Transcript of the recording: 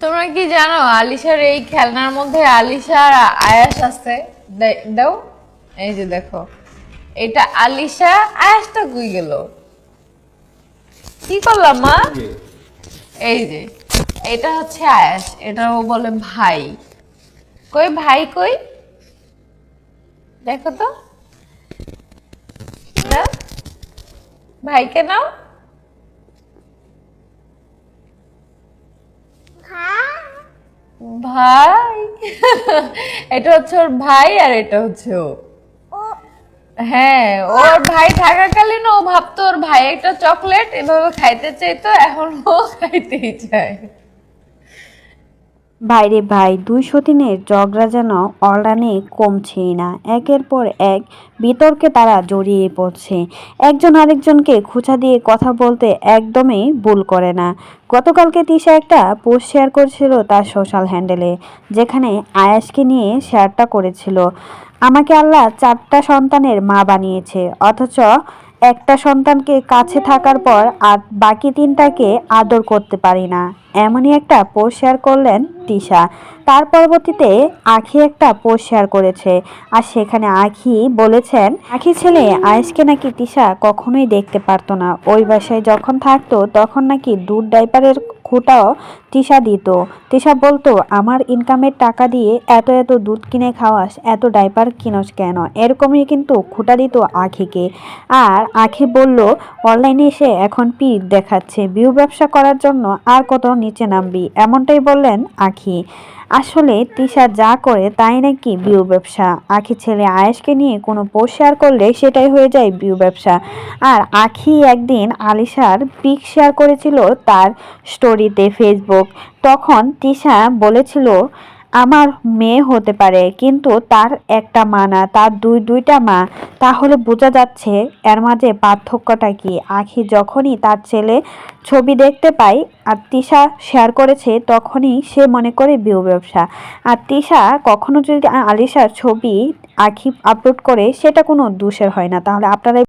তোমরা কি জানো, আলিশার এই খেলনার মধ্যে আলিশার আয়াস আছে? দাও। এই যে দেখো, এটা আলিশা, আয়াসটা কই গেল? কি করলাম মা? এই যে, এটা হচ্ছে আয়াস, এটা ও বলে ভাই। কই ভাই কই? দেখো তো। ভাইকে নাও। ভাই? এটা হচ্ছে ওর ভাই আর এটা হচ্ছে ও। হ্যাঁ ওর ভাই থাকাকালীন ও ভাবতো ওর ভাই একটা চকলেট এভাবে খাইতে চাইতো এখন ও খাইতেই চায়। বাইরে ভাই, দুই সতীনের ঝগড়া যেন অর্ডানে কমছেই না। একের পর এক বিতর্কে তারা জড়িয়ে পড়ছে। একজন আরেকজনকে খোঁচা দিয়ে কথা বলতে একদমই ভুল করে না। গতকালকে তিশা একটা পোস্ট শেয়ার করেছিল তার সোশ্যাল হ্যান্ডেলে, যেখানে আয়াসকে নিয়ে শেয়ারটা করেছিল। আমাকে আল্লাহ চারটা সন্তানের মা বানিয়েছে, অথচ একটা সন্তানকে কাছে থাকার পর আর বাকি তিনটাকে আদর করতে পারি না। এমনই একটা পোস্ট শেয়ার করলেন তিশা। তার পরবর্তীতে আখি একটা পোস্ট শেয়ার করেছে। আর সেখানে আখি বলেছেন, আখি ছেলে আয়েসকে নাকি তিশা কখনোই দেখতে পারতো না। ওই বাসায় যখন থাকতো, তখন নাকি দুধ ডাইপারের খোটাও তিশা দিত। তিশা বলতো, আমার ইনকামের টাকা দিয়ে এত এত দুধ কিনে খাওয়াস, এত ডাইপার কিনস কেন? এরকমই কিন্তু খোটা দিত আখিকে। আর আখি বলল অনলাইনে এসে এখন পিক দেখাচ্ছে বিউ ব্যবসা করার জন্য আর কত নিচে নামবি। এমনটাই বললেন আখি। আসলে তিশা যা করে তাই নাকি বিউ ব্যবসা। আখি ছেলে আয়েশকে নিয়ে কোনো পোস্ট শেয়ার করলে সেটাই হয়ে যায় বিউ ব্যবসা। আর আখি একদিন আলিশার পিক শেয়ার করেছিল তার স্টোরিতে ফেসবুক তখন তিশা বলেছিল, আমার মেয়ে হতে পারে, কিন্তু তার একটা মা না, তার দুই, দুইটা মা। তাহলে বোঝা যাচ্ছে এর মাঝে পার্থক্যটা কি? আখি যখনই তার ছেলে ছবি দেখতে পাই আর তিশা শেয়ার করেছে, তখনই সে মনে করে বিউ ব্যবসা। আর তিশা কখনো যদি আলিশার ছবি আখি আপলোড করে, সেটা কোনো দোষের হয় না। তাহলে আপনারা